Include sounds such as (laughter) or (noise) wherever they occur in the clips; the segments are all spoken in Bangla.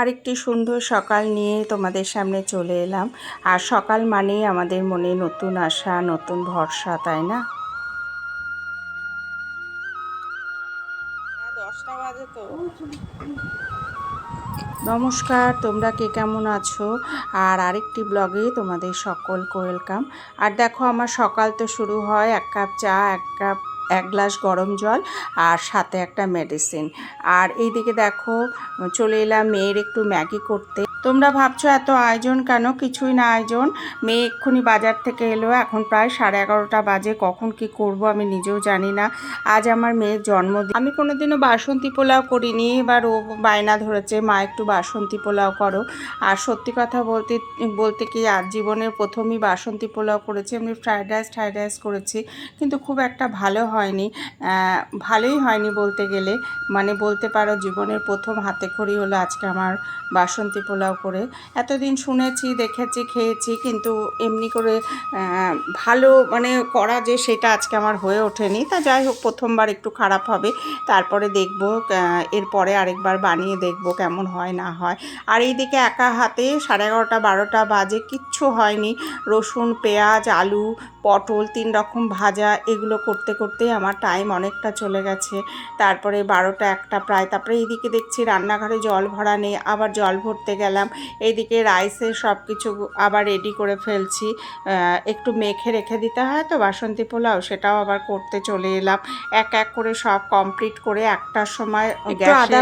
আরেকটি সুন্দর সকাল নিয়ে তোমাদের সামনে চলে এলাম। আর সকাল মানেই আমাদের মনে নতুন আশা নতুন ভরসা তাই না? দশটা বাজে তো। নমস্কার তোমরা কে কেমন আছো? আর আরেকটি ব্লগে তোমাদের সকলকে ওয়েলকাম। আর দেখো আমার সকাল তো শুরু হয় এক কাপ চা এক কাপ এক গ্লাস গরম জল আর সাথে একটা মেডিসিন আর এইদিকে দেখো, চলে এলাম মেয়ের একটু ম্যাগি করতে। তোমরা ভাবছ এত আয়োজন কেন? কিছুই না আয়োজন। মেয়ে এক্ষুনি বাজার থেকে এলো। এখন প্রায় সাড়ে এগারোটা বাজে। কখন কি করব আমি নিজেও জানি না। আজ আমার মেয়ের জন্মদিন। আমি কোনোদিনও বাসন্তী পোলাও করিনি। এবার ও বায়না ধরেছে, মা, একটু বাসন্তী পোলাও করো। আর সত্যি কথা বলতে বলতে কি, আজ জীবনের প্রথমই বাসন্তী পোলাও করেছি। আমি ফ্রায়েড রাইস ফ্রায়েড রাইস করেছি। কিন্তু খুব একটা ভালো হয়নি। ভালোই হয়নি বলতে গেলে। মানে বলতে পারো, জীবনের প্রথম হাতে খড়ি হলো আজকে আমার বাসন্তী পোলাও করে। এতদিন শুনেছি, দেখেছি, খেয়েছি, কিন্তু এমনি করে ভালো মানে করা যে সেটা আজকে আমার হয়ে ওঠেনি। তা যাই হোক, প্রথমবার একটু খারাপ হবে। তারপরে দেখব এরপরে আরেকবার বানিয়ে দেখব কেমন হয়, না হয়। আর এইদিকে একা হাতে সাড়ে এগারোটা, বারোটা বাজে, কিচ্ছু হয়নি। রসুন, পেঁয়াজ, আলু পটল তিন রকম ভাজা এগুলো করতে করতে আমার টাইম অনেকটা চলে গেছে। তারপরে বারোটা একটা প্রায়। তারপরে এইদিকে দেখছি রান্নাঘরে জল ভরা নেই আবার জল ভরতে গেলাম। এইদিকে রাইসের সব কিছু আবার রেডি করে ফেলছি। একটু মেখে রেখে দিতে হয় তো বাসন্তী পোলাও সেটাও আবার করতে চলে এলাম। এক এক করে সব কমপ্লিট করে একটার সময় একটু আদা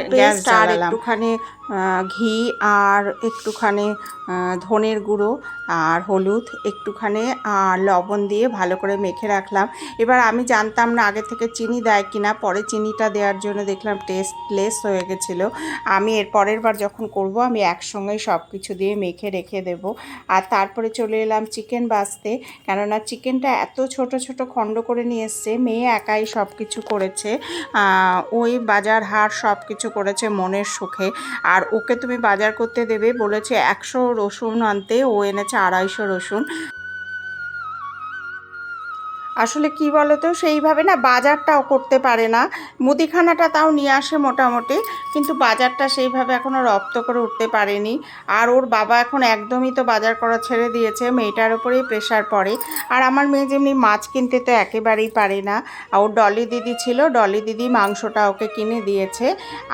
আর একটুখানি ঘি আর একটুখানি ধনের গুঁড়ো আর হলুদ একটুখানি আর লবণ দিয়ে ভালো করে মেখে রাখলাম। এবার আমি জানতাম না আগে থেকে চিনি দেয় কিনা, পরে চিনিটা দেওয়ার জন্য দেখলাম টেস্ট লেস হয়ে গেছিল। আমি এর পরের বার যখন করব, আমি একসঙ্গেই সব কিছু দিয়ে মেখে রেখে দেব। আর তারপরে চলে এলাম চিকেন বাছতে। কেননা চিকেনটা এত ছোট ছোট খণ্ড করে নিয়ে এসছে, মেয়ে একাই সব কিছু করেছে ওই বাজার হাট সব কিছু করেছে মনের সুখে। আর ওকে তুমি বাজার করতে দেবে বলেছে একশো রসুন আনতে, ও এনেছে আড়াইশো রসুন। আসলে কি বলো তো সেইভাবে না বাজারটাও করতে পারে না। মুদিখানাটা তাও নিয়ে আসে মোটামুটি, কিন্তু বাজারটা সেইভাবে এখনও রপ্ত করে উঠতে পারেনি। আর ওর বাবা এখন একদমই তো বাজার করা ছেড়ে দিয়েছে, মেয়েটার ওপরেই প্রেশার পড়ে। আর আমার মেয়ে যেমনি মাছ কিনতে তো একেবারেই পারে না। আর ওর ডলি দিদি ছিল, ডলি দিদি মাংসটা ওকে কিনে দিয়েছে।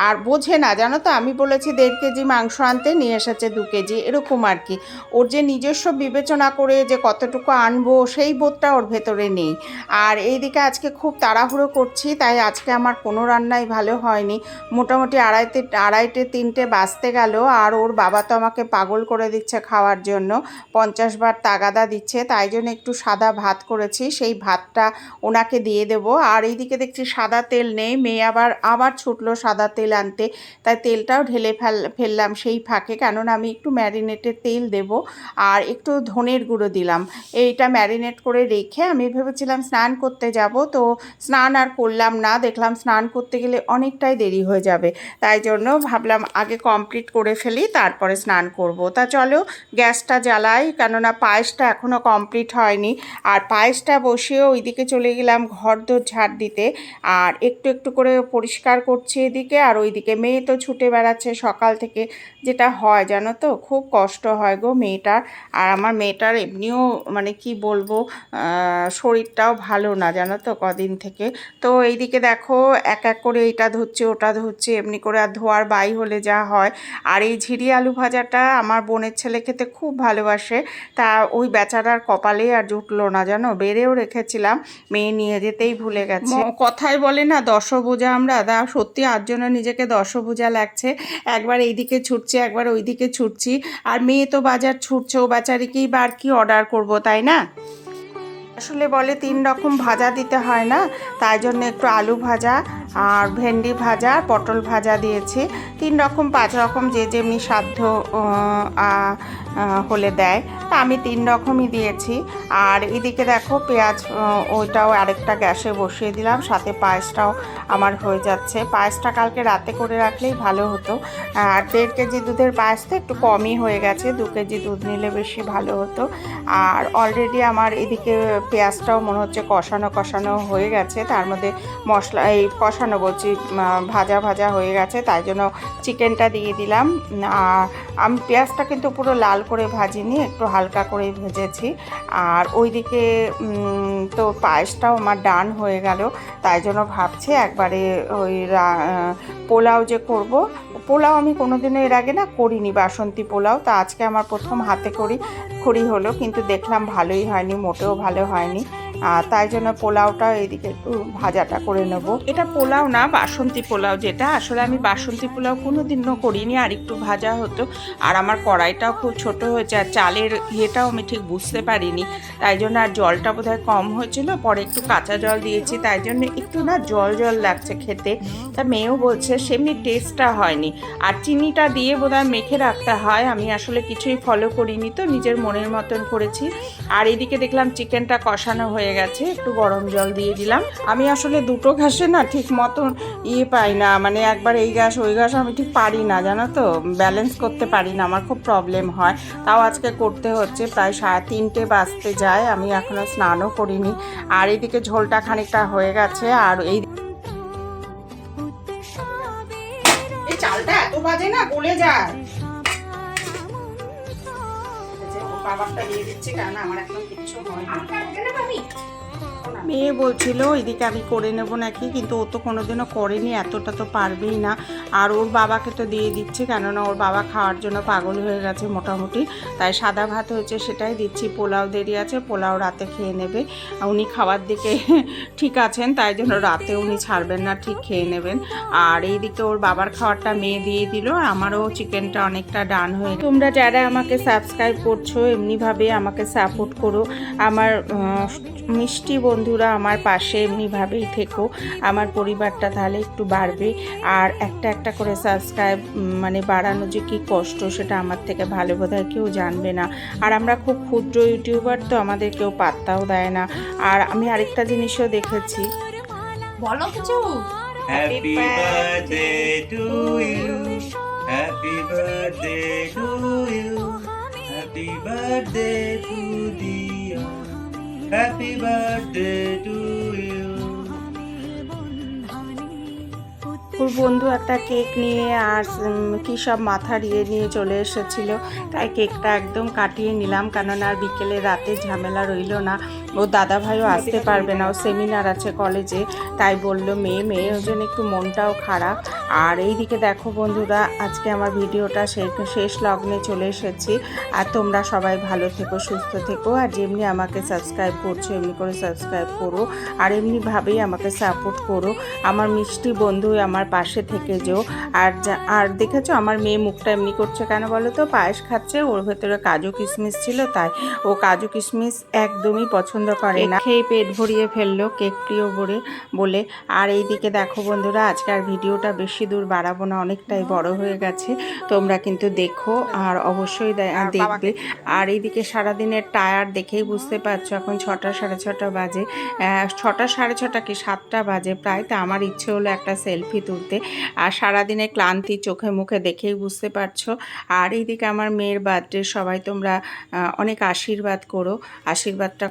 আর বোঝে না, জানো তো, আমি বলেছি দেড় কেজি মাংস আনতে, নিয়ে এসেছে দু কেজি, এরকম আর কি। ওর যে নিজস্ব বিবেচনা করে যে কতটুকু আনব, সেই বোধটা ওর ভেতরে নেই। আর এইদিকে আজকে খুব তাড়াহুড়ো করছি, তাই আজকে আমার কোনো রান্নাই ভালো হয়নি। মোটামুটি আড়াইতে, আড়াইটে, তিনটে বাজতে গেল, আর ওর বাবা তো আমাকে পাগল করে দিচ্ছে খাওয়ার জন্য। পঞ্চাশ বার তাগাদা দিচ্ছে, তাই জন্য একটু সাদা ভাত করেছি, সেই ভাতটা ওনাকে দিয়ে দেবো। আর এইদিকে দেখছি সাদা তেল নেই, মেয়ে আবার আবার ছুটলো সাদা তেল আনতে। তাই তেলটাও ঢেলে ফেল, ফেললাম সেই ফাঁকে, কেননা আমি একটু ম্যারিনেটের তেল দেব। আর একটু ধনের গুঁড়ো দিলাম। এইটা ম্যারিনেট করে রেখে আমি ভেবেছিলাম স্নান করতে যাব তো স্নান আর করলাম না। দেখলাম স্নান করতে গেলে অনেকটাই দেরি হয়ে যাবে। তাই জন্য ভাবলাম আগে কমপ্লিট করে ফেলি তারপরে স্নান করব। তা চলো গ্যাসটা জ্বালাই কেননা পায়েসটা এখনও কমপ্লিট হয়নি। আর পায়েসটা বসিয়ে ওইদিকে চলে গেলাম ঘর দোর ঝাড় দিতে। আর একটু একটু করে পরিষ্কার করছি এদিকে আর ওইদিকে মেয়ে তো ছুটে বেড়াচ্ছে সকাল থেকে। যেটা হয় জানো তো খুব কষ্ট হয় গো মেয়েটার। আর আমার মেয়েটার এমনিও মানে কি বলব আহ, শরীরটাও ভালো না, জানো তো, কদিন থেকে। তো এইদিকে দেখো, এক এক করে এইটা ধুচ্ছে ওটা ধুচ্ছে এমনি করে আর ধোয়ার বাই হলে যা হয়। আর এই ঝিরি আলু ভাজাটা আমার বোনের ছেলে খেতে খুব ভালোবাসে। তা ওই বেচারার কপালে আর জুটলো না, জানো? বেড়েও রেখেছিলাম, মেয়ে নিয়ে যেতেই ভুলে গেছে। কথাই বলে না, দশভুজা আমরা, দা, সত্যি আজ জন্য নিজেকে দশভুজা লাগছে। একবার এইদিকে ছুটছি, একবার ওইদিকে ছুটছি। আর মেয়ে তো বাজার ছুটছে, ও বেচারিকেই বা আর কি অর্ডার করব, তাই না? আসলে বলে তিন রকম ভাজা দিতে হয় না, তাই জন্য একটু আলু ভাজা আর ভেন্ডি ভাজা, পটল ভাজা দিয়েছি। তিন রকম, পাঁচ রকম যে যেমনি সাধ্য হলে দেয়। তা আমি তিন রকমই দিয়েছি। আর এদিকে দেখো পেঁয়াজ ওইটাও আরেকটা গ্যাসে বসিয়ে দিলাম, সাথে পায়েসটাও আমার হয়ে যাচ্ছে। পায়েসটা কালকে রাতে করে রাখলেই ভালো হতো। আর দেড় কেজি দুধের পায়েস তো একটু কমই হয়ে গেছে, দু কেজি দুধ নিলে বেশি ভালো হতো। আর অলরেডি আমার এদিকে পেঁয়াজটাও মনে হচ্ছে কষানো কষানো হয়ে গেছে। তার মধ্যে মশলা, এই কষানো বলছি ভাজা ভাজা হয়ে গেছে, তাই জন্য চিকেনটা দিয়ে দিলাম। আর আমি পেঁয়াজটা কিন্তু পুরো লাল করে ভাজিনি, একটু হালকা করে ভেজেছি। আর ওইদিকে তো পায়েসটাও আমার ডান হয়ে গেল, তাই জন্য ভাবছি একবারে ওই পোলাও যে করব পোলাও আমি কোনোদিনও এর আগে না করিনি, বাসন্তী পোলাও। তা আজকে আমার প্রথম হাতে করি করি হলো, কিন্তু দেখলাম ভালোই হয়নি, মোটেও ভালো হয়নি। আর তাই জন্য পোলাওটা এদিকে একটু ভাজাটা করে নেব। এটা পোলাও না, বাসন্তী পোলাও যেটা। আসলে আমি বাসন্তী পোলাও কোনো দিনও করিনি, আর একটু ভাজা হতো। আর আমার কড়াইটাও খুব ছোট হয়েছে, আর চালের ইয়েটাও আমি ঠিক বুঝতে পারিনি। তাই জন্য আর জলটা বোধহয় কম হয়েছিল, পরে একটু কাঁচা জল দিয়েছি। তাই জন্য একটু না জল জল লাগছে খেতে। তা মেয়েও বলছে, সেমনি টেস্টটা হয়নি। আর চিনিটা দিয়ে বোধহয় মেখে রাখতে হয়। আমি আসলে কিছুই ফলো করিনি তো, নিজের মনের মতন করেছি। আর এদিকে দেখলাম চিকেনটা কষানো হয়ে গেছে একটু গরম জল দিয়ে দিলাম। আমি আসলে দুটো ঘাসে না ঠিক মতন ইয়ে পাই না মানে একবার এই ঘাস ওই ঘাস আমি ঠিক পারি না জানো তো? ব্যালেন্স করতে পারি না আমার খুব প্রবলেম হয়। তাও আজকে করতে হচ্ছে প্রায় সাড়ে তিনটে বাজতে যায় আমি এখনও স্নানও করিনি। আর এইদিকে ঝোলটা খানিকটা হয়ে গেছে আর এই এই চালটা এত বাজে না গলে যায়। বাবারটা দিয়ে দিচ্ছি কারণ আমার একদম কিচ্ছু হয় না মেয়ে বলছিল এদিকে আমি করে নেব নাকি? কিন্তু ও তো কোনোদিনও করেনি, এতটা তো পারবেই না। আর ওর বাবাকে তো দিয়ে দিচ্ছি, কেননা ওর বাবা খাওয়ার জন্য পাগল হয়ে গেছে মোটামুটি। তাই সাদা ভাত হয়েছে সেটাই দিচ্ছি, পোলাও দেরি আছে, পোলাও রাতে খেয়ে নেবে। উনি খাওয়ার দিকে (laughs) ঠিক আছেন, তাই জন্য রাতে উনি ছাড়বেন না, ঠিক খেয়ে নেবেন। আর এইদিকে ওর বাবার খাওয়ারটা মেয়ে দিয়ে দিল আমারও চিকেনটা অনেকটা ডান হয়ে তোমরা যারা আমাকে সাবস্ক্রাইব করছ, এমনিভাবে আমাকে সাপোর্ট করো। আমার মিষ্টি মিষ্টি বন্ধুরা আমার পাশে এমনিভাবেই থেকো আমার পরিবারটা তাহলে একটু বাড়বে আর একটা একটা করে সাবস্ক্রাইব মানে বাড়ানো যে কী কষ্ট সেটা আমার থেকে ভালো বোধহয় কেউ জানবে না আর আমরা খুব ক্ষুদ্র ইউটিউবার তো আমাদের কেউ পাত্তাও দেয় না আর আমি আরেকটা জিনিসও দেখেছি বলো কিছু Happy birthday to you. Happy birthday to you. Happy birthday to. Happy birthday to you. ওর বন্ধু একটা কেক নিয়ে আর কী সব মাথা দিয়ে নিয়ে চলে এসেছিল। তাই কেকটা একদম কাটিয়ে নিলাম, কেননা আর বিকেলে রাতে ঝামেলা রইল না। ও দাদা ভাইও আসতে পারবে না, ও সেমিনার আছে কলেজে তাই বলল, মেয়ে মেয়ে ওই জন্য একটু মনটাও খারাপ। আর এইদিকে দেখো বন্ধুরা, আজকে আমার ভিডিওটা শেষ লগ্নে চলে এসেছি। আর তোমরা সবাই ভালো থেকো, সুস্থ থেকো, আর যেমনি আমাকে সাবস্ক্রাইব করছ, এমনি করে সাবস্ক্রাইব করো, আর এমনিভাবেই আমাকে সাপোর্ট করো। আমার মিষ্টি বন্ধু আমার পাশে থেকে যেও। আর আর দেখেছ, আমার মেয়ে মুখটা এমনি করছে কেন বলো তো? পায়েস খাচ্ছে, ওর ভেতরে কাজু কিশমিশ ছিল, তাই ও কাজু কিশমিশ একদমই পছন্দ করে না। খেয়ে পেট ভরিয়ে ফেলল, কেক প্রিয় বলে। আর এইদিকে দেখো বন্ধুরা, আজকের ভিডিওটা বেশি দূর বাড়াবো না অনেকটাই বড় হয়ে গেছে। তোমরা কিন্তু দেখো আর অবশ্যই দেখবে। আর এইদিকে সারাদিনের টায়ার দেখেই বুঝতে পারছ এখন ছটা সাড়ে ছটা বাজে। ছটা সাড়ে ছটা কি সাতটা বাজে প্রায় তা আমার ইচ্ছে হলো একটা সেলফি তুলতে। আর সারাদিনে ক্লান্তি চোখে মুখে দেখেই বুঝতে পারছ। আর এইদিকে আমার মেয়ের বার্থডে সবাই তোমরা অনেক আশীর্বাদ করো। আশীর্বাদটা